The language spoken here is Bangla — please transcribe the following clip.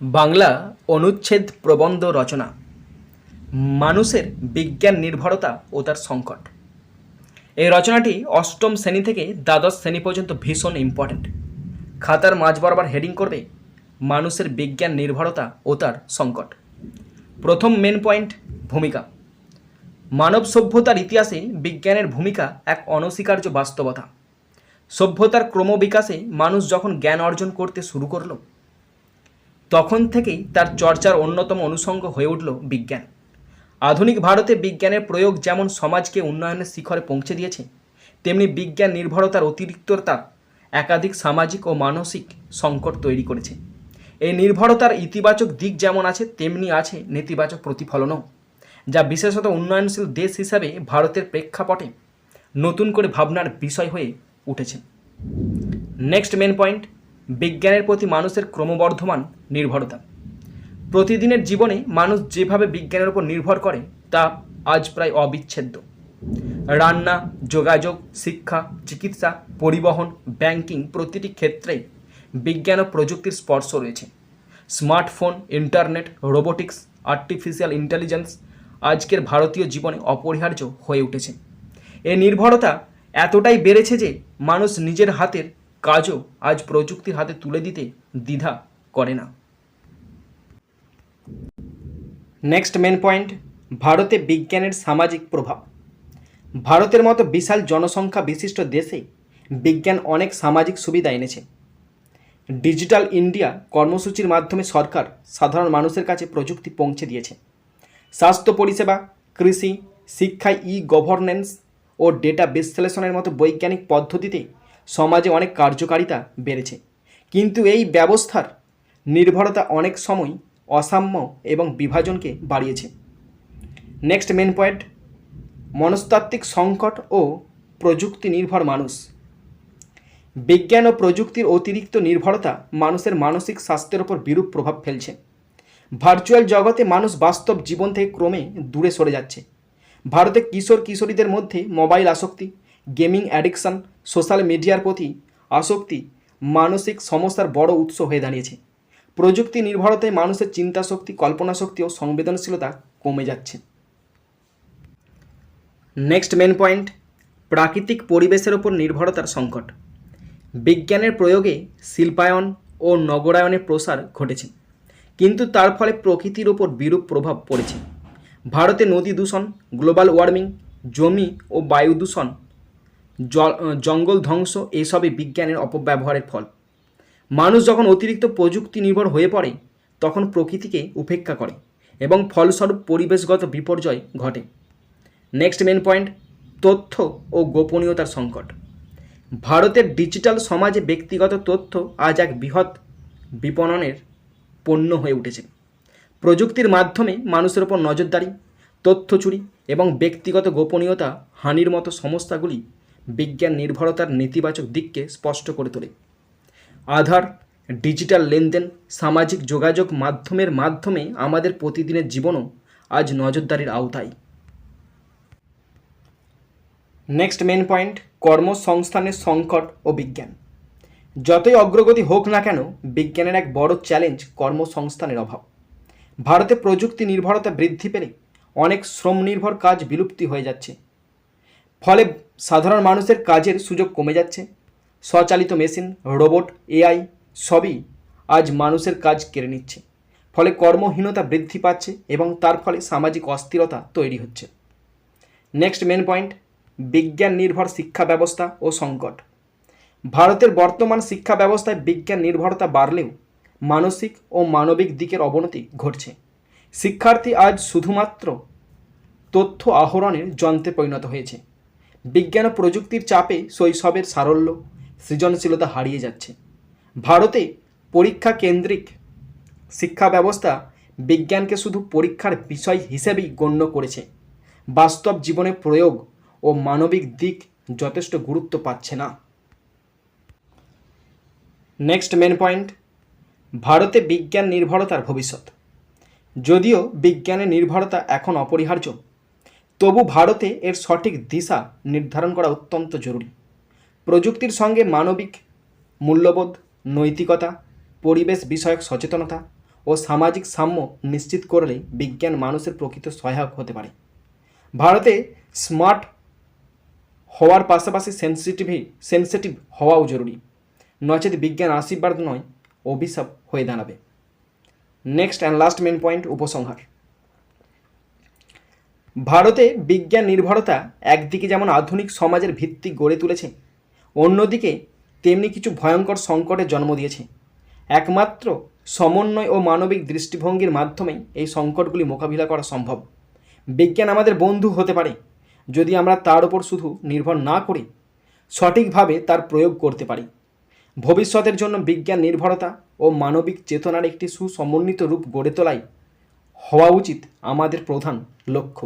বাংলা অনুচ্ছেদ প্রবন্ধ রচনা। মানুষের বিজ্ঞান নির্ভরতা ও তার সংকট। এই রচনাটি অষ্টম শ্রেণি থেকে দ্বাদশ শ্রেণি পর্যন্ত ভীষণ ইম্পর্ট্যান্ট খাতার মাঝ বরাবর হেডিং করবে, মানুষের বিজ্ঞান নির্ভরতা ও তার সংকট। প্রথম মেন পয়েন্ট ভূমিকা। মানব সভ্যতার ইতিহাসে বিজ্ঞানের ভূমিকা এক অনস্বীকার্য বাস্তবতা। সভ্যতার ক্রমবিকাশে মানুষ যখন জ্ঞান অর্জন করতে শুরু করল তখন থেকেই তার চর্চার অন্যতম অনুষঙ্গ হয়ে উঠল বিজ্ঞান। আধুনিক ভারতে বিজ্ঞানের প্রয়োগ যেমন সমাজকে উন্নয়নের শিখরে পৌঁছে দিয়েছে, তেমনি বিজ্ঞান নির্ভরতার অতিরিক্ততা একাধিক সামাজিক ও মানসিক সংকট তৈরি করেছে। এই নির্ভরতার ইতিবাচক দিক যেমন আছে, তেমনি আছে নেতিবাচক প্রতিফলনও, যা বিশেষত উন্নয়নশীল দেশ হিসাবে ভারতের প্রেক্ষাপটে নতুন করে ভাবনার বিষয় হয়ে উঠেছে। নেক্সট মেন পয়েন্ট বিজ্ঞানের প্রতি মানুষের ক্রমবর্ধমান নির্ভরতা। প্রতিদিনের জীবনে মানুষ যেভাবে বিজ্ঞানের উপর নির্ভর করে, তা আজ প্রায় অবিচ্ছেদ্য। রান্না, যোগাযোগ, শিক্ষা, চিকিৎসা, পরিবহন, ব্যাংকিং প্রতিটি ক্ষেত্রে বিজ্ঞান ও প্রযুক্তির স্পর্শ রয়েছে। Smartphone, internet, robotics, artificial intelligence আজকের ভারতীয় জীবনে অপরিহার্য হয়ে উঠেছে। এই নির্ভরতা এতটাই বেড়েছে যে মানুষ নিজের হাতের কাজও আজ প্রযুক্তির হাতে তুলে দিতে দ্বিধা করে না। নেক্সট মেন পয়েন্ট ভারতে বিজ্ঞানের সামাজিক প্রভাব। ভারতের মতো বিশাল জনসংখ্যা বিশিষ্ট দেশে বিজ্ঞান অনেক সামাজিক সুবিধা এনেছে। ডিজিটাল ইন্ডিয়া কর্মসূচির মাধ্যমে সরকার সাধারণ মানুষের কাছে প্রযুক্তি পৌঁছে দিয়েছে। স্বাস্থ্য পরিষেবা, কৃষি শিক্ষায় ই গভর্নেন্স ও ডেটা বিশ্লেষণের মতো বৈজ্ঞানিক পদ্ধতিতে সমাজে অনেক কার্যকারিতা বেড়েছে। কিন্তু এই ব্যবস্থার নির্ভরতা অনেক সময় অসাম্য এবং বিভাজনকে বাড়িয়েছে। নেক্সট মেন পয়েন্ট মনস্তাত্ত্বিক সংকট ও প্রযুক্তি নির্ভর মানুষ। বিজ্ঞান ও প্রযুক্তির অতিরিক্ত নির্ভরতা মানুষের মানসিক স্বাস্থ্যের ওপর বিরূপ প্রভাব ফেলছে। ভার্চুয়াল জগতে মানুষ বাস্তব জীবন থেকে ক্রমে দূরে সরে যাচ্ছে। ভারতে কিশোর কিশোরীদের মধ্যে মোবাইল আসক্তি গেমিং অ্যাডিকশন, সোশ্যাল মিডিয়ার প্রতি আসক্তি মানসিক সমস্যার বড় উৎস হয়ে দাঁড়িয়েছে। প্রযুক্তি নির্ভরতায় মানুষের চিন্তা শক্তি কল্পনা শক্তি ও সংবেদনশীলতা কমে যাচ্ছে। নেক্সট মেন পয়েন্ট প্রাকৃতিক পরিবেশের ওপর নির্ভরতার সংকট। বিজ্ঞানের প্রয়োগে শিল্পায়ন ও নগরায়নের প্রসার ঘটেছে, কিন্তু তার ফলে প্রকৃতির ওপর বিরূপ প্রভাব পড়েছে। ভারতে নদী দূষণ, গ্লোবাল ওয়ার্মিং, জমি ও বায়ু দূষণ জঙ্গল ধ্বংস, এসবই বিজ্ঞানের অপব্যবহারের ফল। মানুষ যখন অতিরিক্ত প্রযুক্তি নির্ভর হয়ে পড়ে, তখন প্রকৃতিকে উপেক্ষা করে এবং ফলস্বরূপ পরিবেশগত বিপর্যয় ঘটে। নেক্সট মেন পয়েন্ট তথ্য ও গোপনীয়তার সংকট। ভারতের ডিজিটাল সমাজে ব্যক্তিগত তথ্য আজ এক বৃহৎ বিপণনের পণ্য হয়ে উঠেছে। প্রযুক্তির মাধ্যমে মানুষের ওপর নজরদারি, তথ্য চুরি এবং ব্যক্তিগত গোপনীয়তা, হানির মতো সমস্যাগুলি বিজ্ঞান নির্ভরতার নেতিবাচক দিককে স্পষ্ট করে তোলে। আধার, ডিজিটাল লেনদেন, সামাজিক যোগাযোগ মাধ্যমের মাধ্যমে আমাদের প্রতিদিনের জীবনও আজ নজরদারির আওতায়। নেক্সট মেন পয়েন্ট কর্মসংস্থানের সংকট ও বিজ্ঞান। যতই অগ্রগতি হোক না কেন, বিজ্ঞানের এক বড় চ্যালেঞ্জ কর্মসংস্থানের অভাব। ভারতে প্রযুক্তি নির্ভরতা বৃদ্ধি পেলে অনেক শ্রম নির্ভর কাজ বিলুপ্তি হয়ে যাচ্ছে। ফলে সাধারণ মানুষের কাজের সুযোগ কমে যাচ্ছে। স্বচালিত মেশিন, রোবট, এআই সবই আজ মানুষের কাজ কেড়ে নিচ্ছে। ফলে কর্মহীনতা বৃদ্ধি পাচ্ছে এবং তার ফলে সামাজিক অস্থিরতা তৈরি হচ্ছে। নেক্সট মেন পয়েন্ট, বিজ্ঞান নির্ভর শিক্ষা ব্যবস্থা ও সংকট। ভারতের বর্তমান শিক্ষা ব্যবস্থায় বিজ্ঞান নির্ভরতা বাড়লেও মানসিক ও মানবিক দিকের অবনতি ঘটছে। শিক্ষার্থী আজ শুধুমাত্র তথ্য আহরণের যন্ত্রে পরিণত হয়েছে। বিজ্ঞান ও প্রযুক্তির চাপে শৈশবের সারল্য সৃজনশীলতা হারিয়ে যাচ্ছে। ভারতে পরীক্ষা কেন্দ্রিক শিক্ষা ব্যবস্থা বিজ্ঞানকে শুধু পরীক্ষার বিষয় হিসেবেই গণ্য করেছে। বাস্তব জীবনে প্রয়োগ ও মানবিক দিক যথেষ্ট গুরুত্ব পাচ্ছে না। নেক্সট মেন পয়েন্ট ভারতে বিজ্ঞান নির্ভরতার ভবিষ্যৎ। যদিও বিজ্ঞানের নির্ভরতা এখন অপরিহার্য তবু ভারতে এর সঠিক দিশা নির্ধারণ করা অত্যন্ত জরুরি। প্রযুক্তির সঙ্গে মানবিক, মূল্যবোধ, নৈতিকতা, পরিবেশ বিষয়ক সচেতনতা ও সামাজিক সাম্য নিশ্চিত করলে বিজ্ঞান মানুষের প্রকৃত সহায়ক হতে পারে। ভারতে স্মার্ট হওয়ার পাশাপাশি সেন্সিটিভি, সেন্সিটিভ হওয়াও জরুরি। নচেত বিজ্ঞান আশীর্বাদ নয়, অভিশাপ হয়ে দাঁড়াবে। Next and last main point, উপসংহার। ভারতে বিজ্ঞান নির্ভরতা একদিকে যেমন আধুনিক সমাজের ভিত্তি গড়ে তুলেছে, অন্যদিকে তেমনি কিছু ভয়ঙ্কর সংকটের জন্ম দিয়েছে। একমাত্র সমন্বয় ও মানবিক দৃষ্টিভঙ্গির মাধ্যমেই এই সংকটগুলি মোকাবিলা করা সম্ভব। বিজ্ঞান আমাদের বন্ধু হতে পারে, যদি আমরা তার উপর শুধু নির্ভর না করে সঠিকভাবে তার প্রয়োগ করতে পারি। ভবিষ্যতের জন্য বিজ্ঞান নির্ভরতা ও মানবিক চেতনার একটি সুসমন্বিত রূপ গড়ে তোলাই হওয়া উচিত আমাদের প্রধান লক্ষ্য।